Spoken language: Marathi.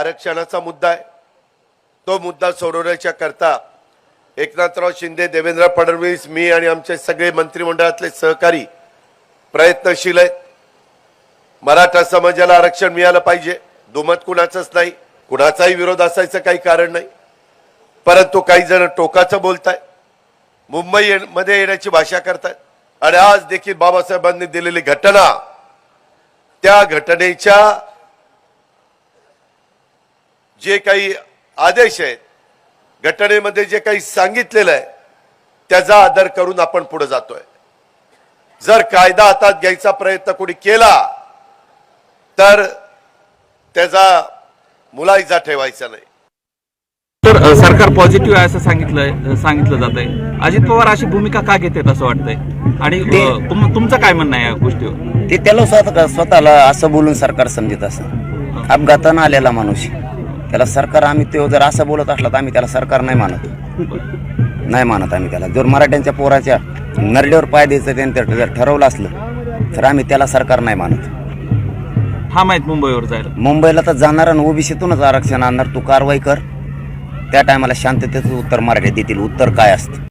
आरक्षणाचा मुद्दा आहे. तो मुद्दा सोडवण्याच्या करता एकनाथराव शिंदे देवेंद्र फडणवीस मी आणि आमचे सगळे मंत्रिमंडळातले सहकारी प्रयत्नशील आहेत. मराठा समाजाला आरक्षण मिळालं पाहिजे. दुमत कुणाचंच नाही. कुणाचाही विरोध असायचं काही कारण नाही. परंतु काही जण टोकाचं बोलताय. मुंबई ये- मध्ये येण्याची भाषा करतायत. आणि आज देखील बाबासाहेबांनी दिलेली घटना त्या घटनेच्या जे काही आदेश आहेत घटनेमध्ये जे काही सांगितलेलं आहे त्याचा आदर करून आपण पुढे जातोय. जर कायदा हातात घ्यायचा प्रयत्न कोणी केला तर त्याचा मुलायजा ठेवायचा नाही. तर सरकार पॉझिटिव्ह आहे असं सांगितलं सांगितलं जात आहे अजित पवार अशी भूमिका का घेतात असं वाटतंय? आणि तुम- तुमचं काय म्हणणं आहे या गोष्टीवर? ते त्याला स्वतः स्वतःला असं बोलून सरकार समजत असं अपघातानं आलेला माणूस. त्याला सरकार आम्ही तो जर असं बोलत असला तर आम्ही त्याला सरकार नाही मानत. नाही मानत आम्ही त्याला. जर मराठ्यांच्या पोराच्या नरड्यावर पाय द्यायचं त्यांनी तर जर ठरवलं असलं तर आम्ही त्याला सरकार नाही मानत. हा माहीत मुंबईवर जायला. मुंबईला तर जाणार आणि ओबीसीतूनच आरक्षण आणणार. तू कारवाई कर. त्या टायमाला शांततेचं उत्तर मराठीत देतील उत्तर काय असतं?